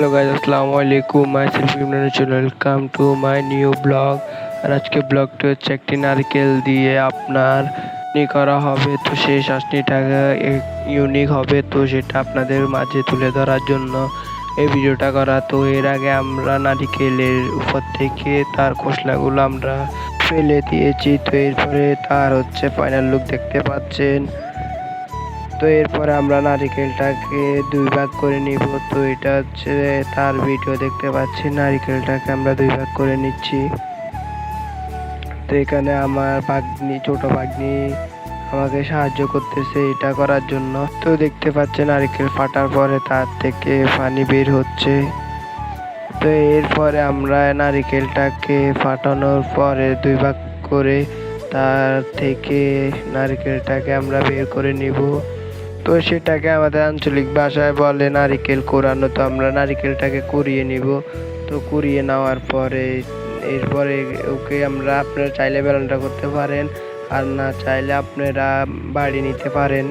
Hello guys আসসালামু আলাইকুম myself Imran welcome to my new blog আর আজকে ব্লগটি হচ্ছে একটি নারকেল দিয়ে আপনার করা হবে, তো সেই শাসনিটাকে ইউনিক হবে, তো সেটা আপনাদের মাঝে তুলে ধরার জন্য এই ভিডিওটা করা। তো এর আগে আমরা নারিকেলের উপর থেকে তার খোসলাগুলো আমরা ফেলে দিয়েছি। তো এরপরে তার হচ্ছে ফাইনাল লুক দেখতে পাচ্ছেন। তো এরপরে আমরা নারিকেলটাকে দুই ভাগ করে নিব। তো এটা হচ্ছে তার ভিডিও দেখতে পাচ্ছি। নারিকেলটাকে আমরা দুই ভাগ করে নিচ্ছি। তো এখানে আমার ভাগ্নি, ছোট ভাগ্নি আমাকে সাহায্য করতেছে এটা করার জন্য। তো দেখতে পাচ্ছেন নারিকেল ফাটার পরে তার থেকে পানি বের হচ্ছে। তো এরপরে আমরা নারিকেলটাকে ফাটানোর পরে দুই ভাগ করে তার থেকে নারিকেলটাকে আমরা বের করে নিব। তো সেটাকে আমাদের আঞ্চলিক ভাষায় বলে নারিকেল কোরানো তো আমরা নারিকেলটাকে কুড়িয়ে নিব। তো কুড়িয়ে নেওয়ার পরে, এরপরে ওকে আমরা আপনারা চাইলে বেলনটা করতে পারেন, আর না চাইলে আপনারা বাড়ি নিতে পারেন।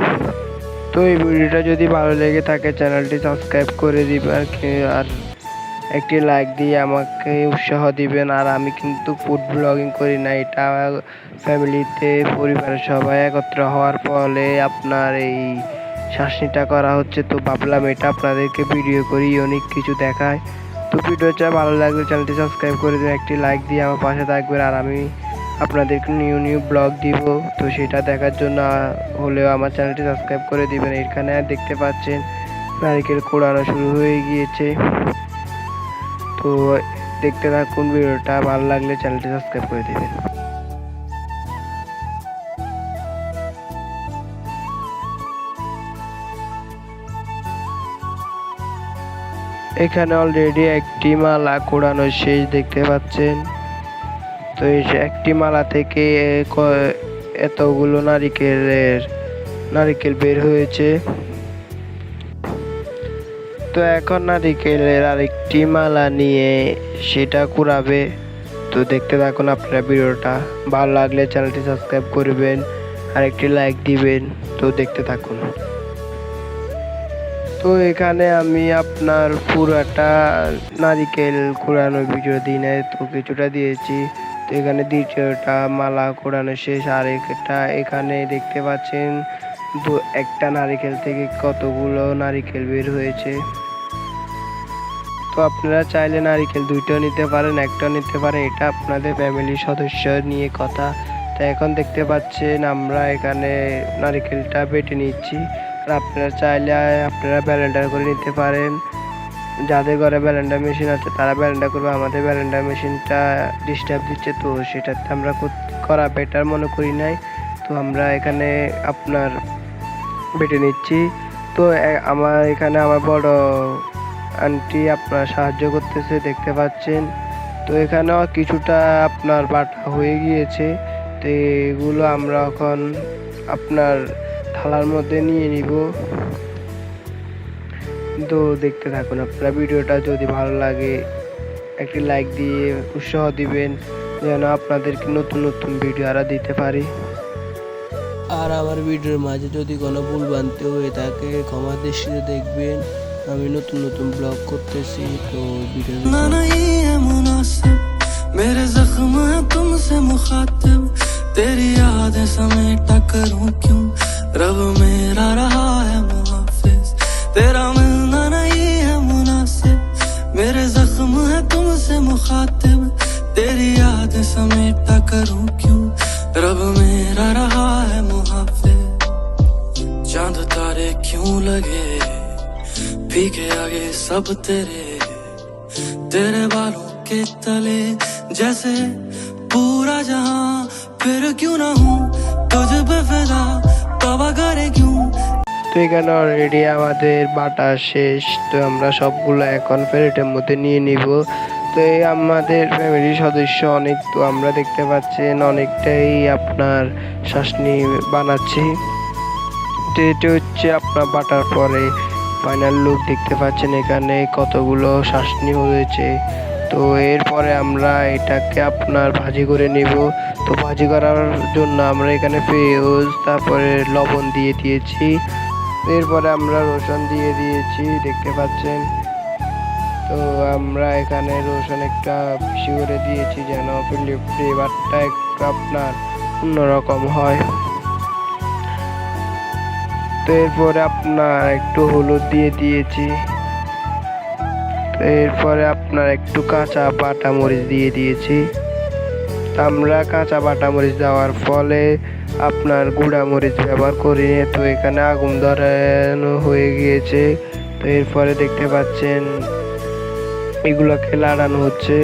তো এই ভিডিওটা যদি ভালো লেগে থাকে, চ্যানেলটি সাবস্ক্রাইব করে দিবেন, আর কি- আর একটি লাইক দিয়ে আমাকে উৎসাহ দিবেন। আর আমি কিন্তু ফুড ব্লগিং করি না, এটা ফ্যামিলিতে পরিবারের সবাই একত্র হওয়ার ফলে আপনার এই শাসনিটা করা হচ্ছে। তো ভাবলাম এটা আপনাদেরকে ভিডিও করি, অনেক কিছু দেখায়। তো ভিডিওটা ভালো লাগলে চ্যানেলটি সাবস্ক্রাইব করে দিন, একটি লাইক দিয়ে আমার পাশে থাকবেন। আর আমি আপনাদেরকে নিউ নিউ ব্লগ দিব। তো সেটা দেখার জন্য হলেও আমার চ্যানেলটি সাবস্ক্রাইব করে দিবেন। এখানে দেখতে পাচ্ছেন, নারিকেল কোড়ানো শুরু হয়ে গিয়েছে। তো দেখতে থাকুন ভিডিওটা ভালো লাগলে চ্যানেলটি সাবস্ক্রাইব করে দিবেন। এখানে অলরেডি একটি মালা কোড়ানো শেষ দেখতে পাচ্ছেন। তো একটি মালা থেকে এতগুলো নারিকেলের, নারিকেল বের হয়েছে। তো এখন নারিকেলের আরেকটি মালা নিয়ে সেটা কুড়াবে। তো দেখতে থাকুন আপনারা ভিডিওটা। ভালো লাগলে চ্যানেলটি সাবস্ক্রাইব করবেন আর একটি লাইক দিবেন। তো দেখতে থাকুন। তো এখানে আমি আপনার পুরাটা নারিকেল কুড়ানোর ভিডিও দিই নাই, তো কিছুটা দিয়েছি। তো এখানে দ্বিতীয়টা মালা কুড়ানো শেষ, আর একটা এখানে দেখতে পাচ্ছেন দু একটা নারিকেল থেকে কতগুলো নারিকেল বের হয়েছে। তো আপনারা চাইলে নারিকেল দুইটাও নিতে পারেন, একটাও নিতে পারেন, এটা আপনাদের ফ্যামিলির সদস্য নিয়ে কথা। তো এখন দেখতে পাচ্ছেন আমরা এখানে নারিকেলটা বেটে নিচ্ছি। আপনারা চাইলে আপনারা ব্যালেন্ডার করে নিতে পারেন। যাদের ঘরে ব্যালেন্ডার মেশিন আছে, তারা ব্যালেন্ডার করবে। আমাদের ব্যালেন্ডার মেশিনটা ডিস্টার্ব দিচ্ছে, তো সেটাতে আমরা করা বেটার মনে করি নাই। তো আমরা এখানে আপনার বেটে নিচ্ছি। তো আমার এখানে আমার বড় আন্টি আপনার সাহায্য করতেছে, দেখতে পাচ্ছেন। তো এখানেও কিছুটা আপনার বাটা হয়ে গিয়েছে। তো এগুলো আমরা এখন আপনার থালার মধ্যে নিয়ে নিব তো দেখতে থাকুন আপনারা ভিডিওটা যদি ভালো লাগে একটি লাইক দিয়ে উৎসাহ দিবেন যেন আপনাদেরকে নতুন নতুন ভিডিও আরও দিতে পারি আর আমার ভিডিওর মাঝে যদি কোনো ভুল বানতে হয়ে থাকে ক্ষমা দৃষ্টিতে দেখবেন আমি নতুন নতুন ব্লগ করতেছি তো ভিডিও ना नहीं है मुनासिब मेरे जख्म है तुमसे मुखातिब तेरी यादें समेटा करूं क्यों رب میرا رہا ہے محافظ، تیرا ملنا نہیں ہے مناسب۔ میرے زخم ہے تم سے مخاطب، تیری یاد سمیٹا کروں کیوں؟ رب میرا رہا ہے محافظ۔ چاند تارے کیوں لگے؟ بھیگے آگے سب تیرے۔ تیرے بالوں کے تلے، جیسے پورا جہاں، پھر کیوں نہ ہوں تجھ پہ فدا؟ তো এখানে অলরেডি আমাদের বাটা শেষ। তো আমরা সবগুলো এখন প্লেটের মধ্যে নিয়ে নিব। তো এই আমাদের ফ্যামিলির সদস্য অনেক, তো আমরা দেখতে পাচ্ছেন অনেকটাই আপনার শাসনি বানাচ্ছি। তো এটা হচ্ছে আপনার বাটার পরে। ফাইনাল লুক দেখতে পাচ্ছেন এখানে কতগুলো শাসনি হয়েছে। তো এরপরে আমরা এটাকে আপনার ভাজি করে নিব। তো ভাজি করার জন্য আমরা এখানে পেঁয়াজ, তারপরে লবণ দিয়ে দিয়েছি। এরপরে আমরা রসুন দিয়ে দিয়েছি, দেখতে পাচ্ছেন? তো আমরা এখানে রসুন একটা বেশি করে দিয়েছি যেন ফ্লেভারটা একটু আপনার অন্যরকম হয়। তো এরপরে আপনার একটু হলুদ দিয়ে দিয়েছি। এরপরে আপনার একটু কাঁচা বাটা মরিচ দিয়ে দিয়েছি। আমরা কাঁচা বাটা মরিচ দেওয়ার ফলে আপনার গুঁড়া মরিচ ব্যবহার করি তো এখানে আগুন ধরানো হয়ে গিয়েছে। তো এরপরে দেখতে পাচ্ছেন, এগুলোকে লাড়ানো হচ্ছে।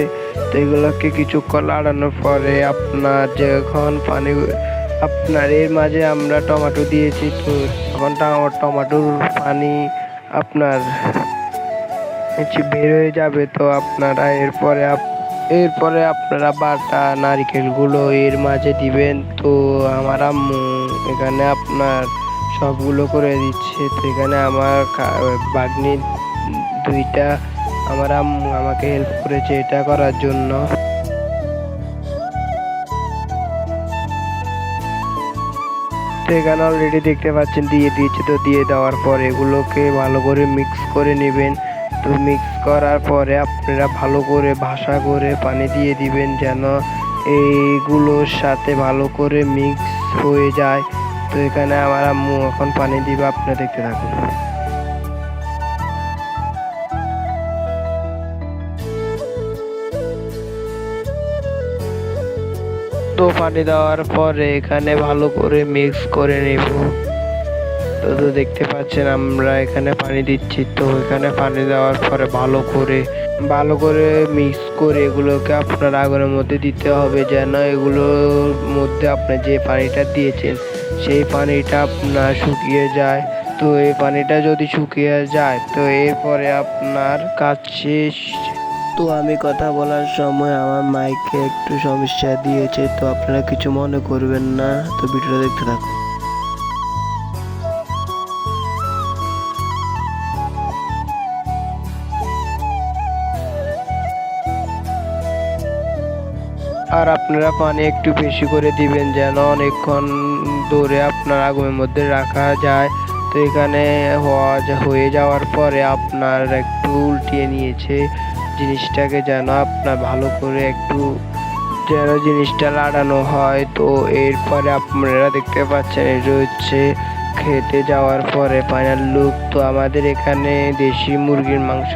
তো এগুলোকে কিছুক্ষণ লাড়ানোর পরে আপনার যখন পানি, আপনার এর মাঝে আমরা টমেটো দিয়েছি, তো তখন টমেটোর পানি আপনার বের হয়ে যাবে তো আপনারা এরপরে এরপরে আপনারা বাটা নারকেলগুলো এর মাঝে দিবেন। তো আমার আম্মু এখানে আপনার সবগুলো করে দিচ্ছে। তো এখানে আমার বাগনি দুইটা আমার আম্মু আমাকে হেল্প করেছে এটা করার জন্য। এখানে অলরেডি দেখতে পাচ্ছেন, দিয়ে দিয়েছে। তো দিয়ে দেওয়ার পর এগুলোকে ভালো করে মিক্স করে নেবেন। তো মিক্স করার পরে আপনারা ভালো করে ভাসা করে পানি দিয়ে দিবেন যেন এইগুলোর সাথে ভালো করে মিক্স হয়ে যায়। তো এখানে আমার আম্মু এখন পানি দিবে আপনারা দেখতে থাকুন। তো পানি দেওয়ার পরে এখানে ভালো করে মিক্স করে নেব। তো তো দেখতে পাচ্ছেন, আমরা এখানে পানি দিচ্ছি। তো এখানে পানি দেওয়ার পরে ভালো করে ভালো করে মিক্স করে এগুলোকে আপনার আগুনের মধ্যে দিতে হবে যেন এগুলোর মধ্যে আপনি যে পানিটা দিয়েছেন, সেই পানিটা আপনার শুকিয়ে যায়। তো এই পানিটা যদি শুকিয়ে যায়, তো এরপরে আপনার কাজ শেষ। তো আমি কথা বলার সময় আমার মাইকে একটু সমস্যা দিয়েছে, তো আপনারা কিছু মনে করবেন না। তো ভিডিওটা দেখতে থাকুন। আর আপনারা পানি একটু বেশি করে দিবেন যেন অনেকক্ষণ ধরে আপনার আগুনের মধ্যে রাখা যায়। তো এখানে হওয়া হয়ে যাওয়ার পরে আপনার একটু উল্টিয়ে নিয়েছে জিনিসটাকে যেন আপনার ভালো করে একটু যেন জিনিসটা লাড়ানো হয়। তো এরপরে আপনারা দেখতে পাচ্ছেন এটা হচ্ছে খেতে যাওয়ার পরে ফাইনাল লুক তো আমাদের এখানে দেশি মুরগির মাংস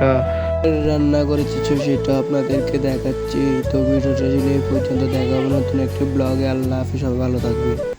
রান্না করেছি সেটা আপনাদেরকে দেখাচ্ছি। তো ভিডিওটা যদি এই পর্যন্ত দেখাবো, নতুন একটি ব্লগে আল্লাহ হাফিজ, সবাই ভালো থাকবে